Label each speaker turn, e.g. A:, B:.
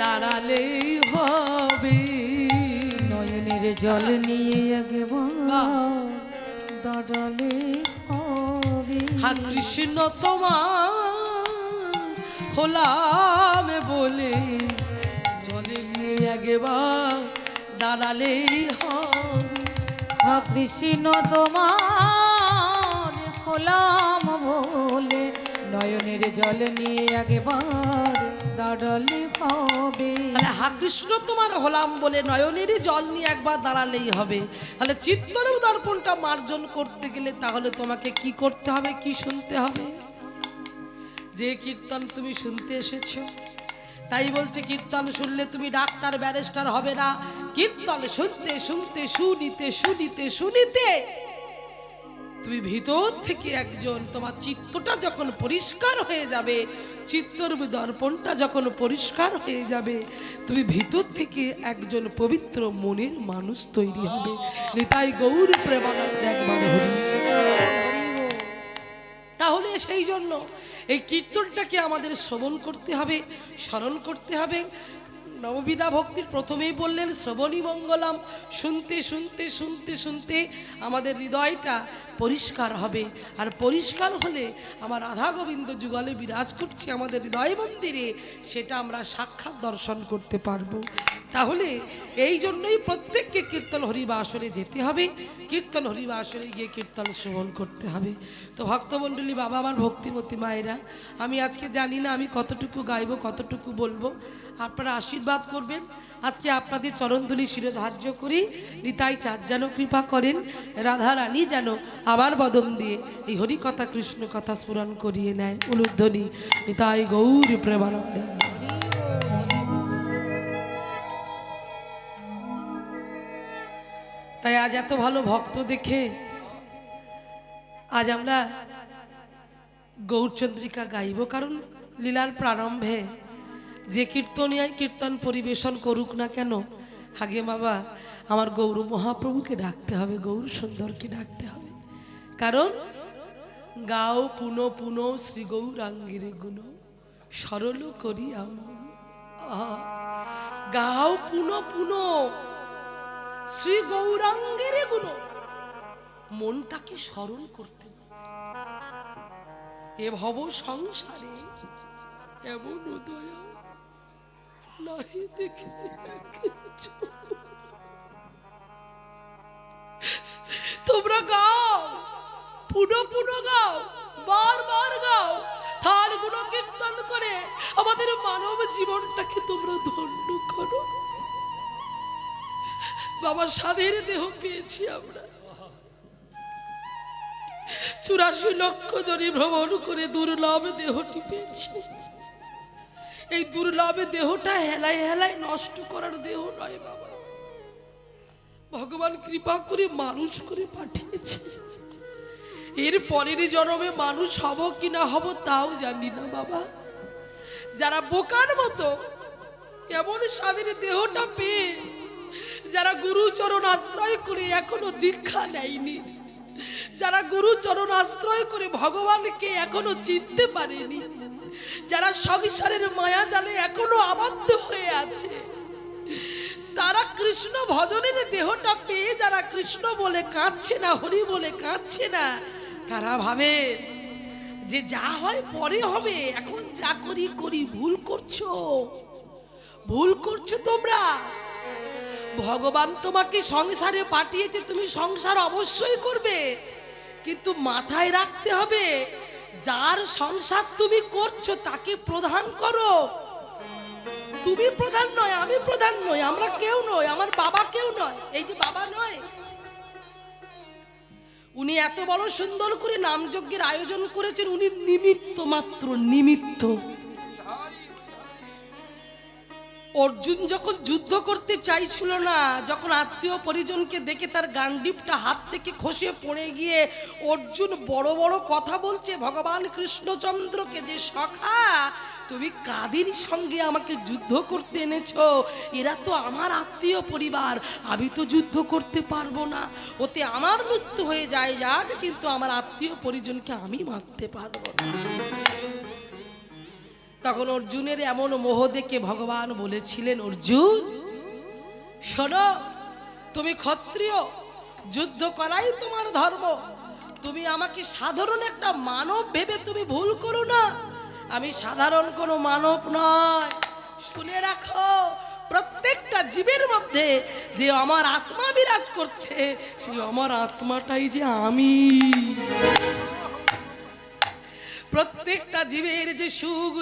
A: দাঁড়ালেই হবে।
B: নয়নের জল নিয়ে একবার দাঁড়ালে হবে।
A: হা কৃষ্ণ তোমার হলাম বলে জলে নিয়ে একবার দাঁড়ালেই হবে।
B: হা কৃষ্ণ তোমার হলাম বলে নয়নের জল নিয়ে একবার দাঁড়ালে হবে।
A: তাহলে হা কৃষ্ণ তোমার হলাম বলে নয়নেরই জল নিয়ে একবার দাঁড়ালেই হবে। তাহলে চিত্তর দর্পণটা মার্জন করতে গেলে তাহলে তোমাকে কি করতে হবে, কি শুনতে হবে? যে কীর্তন তুমি শুনতে এসেছ, তাই বলছে কীর্তন শুনলে তুমি ডাক্তার, ব্যারিস্টার হবে না। কীর্তন শুনতে শুনতে, শুনিতে শুনিতে শুনিতে তুমি ভিতর থেকে একজন, তোমার চিত্তটা যখন পরিষ্কার হয়ে যাবে, চিত্তর দর্পণটা যখন পরিষ্কার হয়ে যাবে, তুমি ভিতর থেকে একজন পবিত্র মনের মানুষ তৈরি হবে। নিতাই গৌর প্রেমানন্দ একবার তাহলে সেই জন্য এই কীর্তনটাকে আমাদের শ্রবণ করতে হবে, স্মরণ করতে হবে। নববিধা ভক্তির প্রথমেই বললেন, শ্রবণী মঙ্গলাম, শুনতে শুনতে শুনতে শুনতে আমাদের হৃদয়টা পরিষ্কার হবে। আর পরিষ্কার হলে আমার রাধা গোবিন্দ যুগলে বিরাজ করছে আমাদের হৃদয় মন্দিরে, সেটা আমরা সাক্ষাৎ দর্শন করতে পারব। তাহলে এই জন্যই প্রত্যেককে কীর্তন হরিবা আসরে যেতে হবে। কীর্তন হরিবা আসরে গিয়ে কীর্তন শ্রবণ করতে হবে। তো ভক্তমণ্ডলী বাবা, আমার ভক্তিমতী মায়েরা, আমি আজকে জানি না আমি কতটুকু গাইব, কতটুকু বলব। আপনারা আশীর্বাদ করবেন। আজকে আপনাদের চরণধুলি শিরোধার্য করি। নিতাই চাঁদ যেন কৃপা করেন রাধা রানী যেন আবার বদন দিয়ে এই হরিকথা কৃষ্ণ কথা স্মরণ করিয়ে নেয় উলুধ্বনি। নিতাই গৌরী প্রেমানন্দ। তাই আজ এত ভালো ভক্ত দেখে আজ আমরা গৌরচন্দ্রিকা গাইব, কারণ লীলার প্রারম্ভে যে কীর্তনিয়ায় কীর্তন পরিবেশন করুক না কেন আগে বাবা, আমার গৌর মহাপ্রভুকে ডাকতে হবে, গৌর সুন্দরকে ডাকতে হবে। কারণ, গাও পুন পুন শ্রী গৌরাঙ্গিরে গুণ, সরল করি গাও পুন পুন শ্রী গৌরাঙ্গের গুণ, মনটাকে স্মরণ করতে এ ভব সংসারে এমন উদয় নাহি দেখে। তোমরা গাও, পুনো পুনো গাও বারবার গাও। তার গুণ কীর্তন করে আমাদের মানব জীবনটাকে তোমরা ধন্য করো। বাবা স্বাধীন দেহ পেয়েছি আমরা। চুরাশি লক্ষ জনে ভ্রমণ করে দুর্লভ দেহটি পেয়েছি। এই দুর্লভ দেহটা হেলায় হেলায় নষ্ট করার দেহ নয় বাবা। ভগবান কৃপা করে মানুষ করে পাঠিয়েছে। এর পরের জন্মে মানুষ হব কি না হব তাও জানি না বাবা। যারা বোকার মতো এমন স্বাধীন দেহটা পেয়ে, যারা গুরুচরণ আশ্রয় করে এখনও দীক্ষা নেয়নি, যারা গুরুচরণ আশ্রয় করে ভগবানকে এখনও চিনতে পারেনি যারা সংসারের মায়া জালে এখনও আবদ্ধ হয়ে আছে। তারা কৃষ্ণ ভজনের দেহটা পেয়ে যারা কৃষ্ণ বলে কাঁদছে না, হরি বলে কাঁদছে না, তারা ভাবে যে যা হয় পরে হবে, এখন যা করি করি, ভুল করছ। ভুল করছ তোমরা। ভগবান তোমাকে সংসারে পাঠিয়েছে, তুমি সংসার অবশ্যই করবে, কিন্তু মাথায় রাখতে হবে যার সংসার তুমি করছ, তাকে প্রধান করো। তুমি প্রধান নয়, আমি প্রধান নই, আমরা কেউ নই, আমার বাবা কেউ নয়, এই যে বাবা নয়। উনি এত বড় সুন্দর করে নামযজ্ঞের আয়োজন করেছেন, উনি নিমিত্ত মাত্র, নিমিত্ত। অর্জুন যখন যুদ্ধ করতে চাইছিল না, যখন আত্মীয় পরিজনকে দেখে তার গান্ডিপটা হাত থেকে খসে পড়ে গিয়ে অর্জুন বড় বড় কথা বলছে, ভগবান কৃষ্ণচন্দ্রকে যে সখা, তুমি কাদের সঙ্গে আমাকে যুদ্ধ করতে এনেছো? এরা তো আমার আত্মীয় পরিবার, আমি তো যুদ্ধ করতে পারব না। ওতে আমার মৃত্যু হয়ে যায়, যাক, কিন্তু আমার আত্মীয় পরিজনকে আমি মারতে পারব না। তখন অর্জুনের এমন মোহ দেখে ভগবান বলেছিলেন, অর্জুন, শোনো, তুমি ক্ষত্রিয়, যুদ্ধ করাই তোমার ধর্ম। তুমি আমাকে সাধারণ একটা মানব ভেবে তুমি ভুল করো না। আমি সাধারণ কোনো মানব নয়। শুনে রাখো, প্রত্যেকটা জীবের মধ্যে যে আমার আত্মা বিরাজ করছে, সেই আমার আত্মাটাই যে আমি। প্রত্যেকটা জীবের যে সুখ